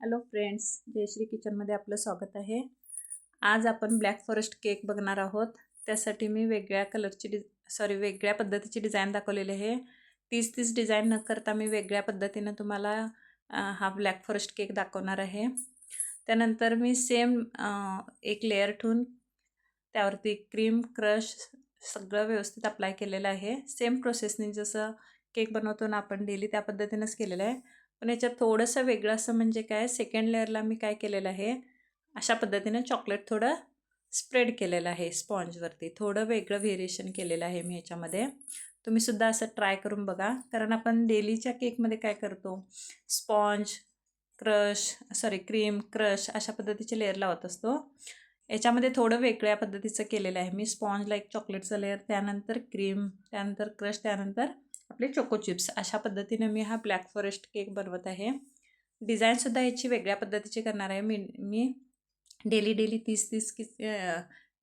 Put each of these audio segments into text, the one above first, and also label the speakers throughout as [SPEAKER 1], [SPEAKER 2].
[SPEAKER 1] Hello friends Jayashree किचनमध्ये आपलं स्वागत आहे. आज आपण ब्लॅक फॉरेस्ट केक बघणार आहोत. त्यासाठी मी वेगळ्या कलरची डि सॉरी वेगळ्या पद्धतीची डिझाईन दाखवलेली आहे. तीच तीच डिझाईन न करता मी वेगळ्या पद्धतीनं तुम्हाला हा ब्लॅक फॉरेस्ट केक दाखवणार आहे. त्यानंतर मी सेम एक लेअर ठेवून त्यावरती क्रीम क्रश सगळं व्यवस्थित अप्लाय केलेलं आहे. सेम प्रोसेसने जसं केक बनवतो ना आपण डेली त्या पद्धतीनंच केलेलं आहे. पण याच्यात थोडंसं वेगळं असं म्हणजे काय सेकंड लेअरला मी काय केलेलं आहे अशा पद्धतीनं चॉकलेट थोडं स्प्रेड केलेलं आहे स्पॉन्जवरती थोडं वेगळं व्हेरिएशन केलेलं आहे मी याच्यामध्ये. तुम्हीसुद्धा असं ट्राय करून बघा. कारण आपण डेलीच्या केकमध्ये काय करतो? Sponge crush sorry cream crush अशा पद्धतीचे लेअर लावत असतो. याच्यामध्ये थोडं वेगळ्या पद्धतीचं केलेलं आहे मी. स्पॉन्जला एक चॉकलेटचं लेअर त्यानंतर क्रीम त्यानंतर क्रश त्यानंतर आपले चोको चिप्स अशा पद्धतीने मी हा ब्लॅक फॉरेस्ट केक बनवत आहे. डिझाईनसुद्धा याची वेगळ्या पद्धतीची करणार आहे. मी मी डेली डेली तीस तीस कि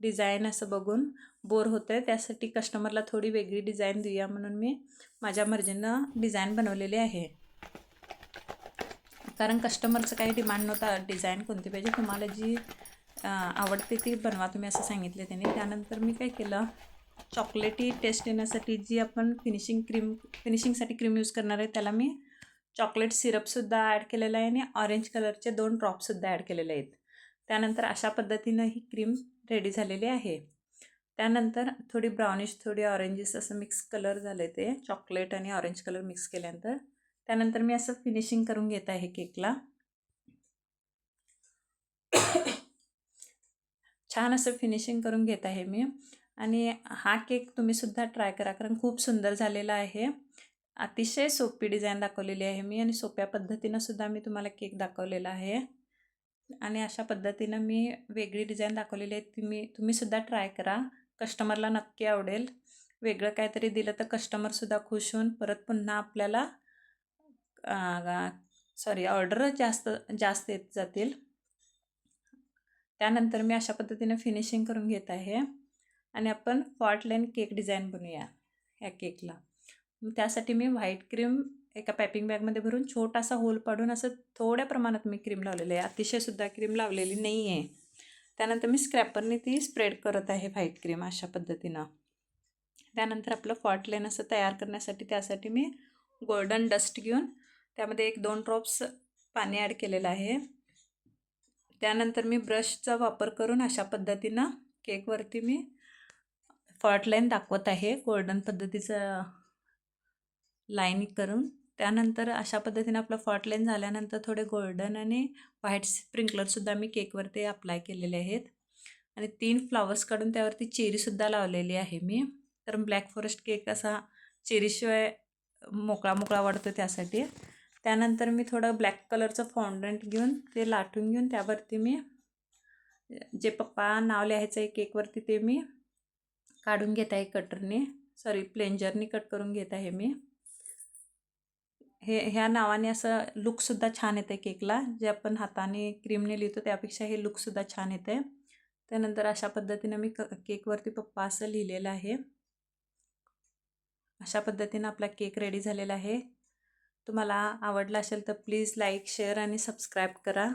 [SPEAKER 1] डिझाईन असं बघून बोर होतं आहे त्यासाठी कस्टमरला थोडी वेगळी डिझाईन देऊया म्हणून मी माझ्या मर्जीनं डिझाईन बनवलेली आहे. कारण कस्टमरचं काही डिमांड नव्हता. डिझाईन कोणती पाहिजे? तुम्हाला जी आवडते ती बनवा. तुम्ही असं सांगितले त्याने. त्यानंतर मी काय केलं? चॉकलेटी टेस्ट येण्यासाठी जी आपण फिनिशिंग क्रीम फिनिशिंगसाठी क्रीम यूज करणार आहे त्याला मी चॉकलेट सिरपसुद्धा ॲड केलेलं आहे आणि ऑरेंज कलरचे दोन ड्रॉपसुद्धा ॲड केलेले आहेत. त्यानंतर अशा पद्धतीनं ही क्रीम रेडी झालेली आहे. त्यानंतर थोडी ब्राउनिश थोडी ऑरेंजेस असं मिक्स कलर झाले ते चॉकलेट आणि ऑरेंज कलर मिक्स केल्यानंतर. त्यानंतर मी असं फिनिशिंग करून घेत आहे केकला छान असं फिनिशिंग करून घेत आहे मी. आणि हा केक तुम्हीसुद्धा ट्राय करा कारण खूप सुंदर झालेला आहे. अतिशय सोपी डिझाईन दाखवलेली आहे मी आणि सोप्या पद्धतीनं सुद्धा मी तुम्हाला केक दाखवलेला आहे. आणि अशा पद्धतीनं मी वेगळी डिझाईन दाखवलेली आहे तुम्ही तुम्हीसुद्धा ट्राय करा. कस्टमरला नक्की आवडेल. वेगळं काहीतरी दिलं तर कस्टमरसुद्धा खुश होऊन परत पुन्हा आपल्याला सॉरी ऑर्डर जास्त जास्त येत जातील. त्यानंतर मी अशा पद्धतीनं फिनिशिंग करून घेत आहे. आणि आपण फॉल्ट लाईन केक डिझाईन बनवूया या केकला. त्यासाठी मी व्हाईट क्रीम एका पॅपिंग बॅगमध्ये भरून छोटासा होल पाडून असं थोड्या प्रमाणात मी क्रीम लावलेलं आहे. अतिशयसुद्धा क्रीम लावलेली नाही आहे त्यानंतर मी स्क्रॅपरने ती स्प्रेड करत आहे व्हाईट क्रीम अशा पद्धतीनं. त्यानंतर आपलं फॉट लाईन असं तयार करण्यासाठी त्यासाठी मी गोल्डन डस्ट घेऊन त्यामध्ये एक दोन ड्रॉप्स पाणी ॲड केलेलं आहे. त्यानंतर मी ब्रशचा वापर करून अशा पद्धतीनं केकवरती मी फॉर्ट लाईन दाखवत आहे. गोल्डन पद्धतीचं लाईन करून. त्यानंतर अशा पद्धतीने आपलं फॉर्ट लाईन झाल्यानंतर थोडे गोल्डन आणि व्हाईट स्प्रिंकलरसुद्धा मी केकवरती अप्लाय केलेले आहेत. आणि तीन फ्लावर्स काढून त्यावरती चेरीसुद्धा लावलेली आहे मी. तर ब्लॅक फॉरेस्ट केक असा चेरीशिवाय मोकळा मोकळा वाढतो त्यासाठी. त्यानंतर मी थोडं ब्लॅक कलरचं फॉन्डंट घेऊन ते लाटून घेऊन त्यावरती मी जे पप्पा नाव लिहायचं आहे केकवरती ते मी काढून घेत आहे कटरने. सॉरी प्लेंजरनी कट करून घेत आहे मी. हे ह्या नावाने असं लुकसुद्धा छान येतं आहे केकला जे आपण हाताने क्रीमने लिहितो त्यापेक्षा हे लुकसुद्धा छान येतं आहे त्यानंतर अशा पद्धतीनं मी क केकवरती पप्पा असं लिहिलेलं आहे. अशा पद्धतीनं आपला केक रेडी झालेला आहे. तुम्हाला आवडला असेल तर प्लीज लाईक शेअर आणि सबस्क्राईब करा.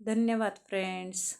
[SPEAKER 1] धन्यवाद फ्रेंड्स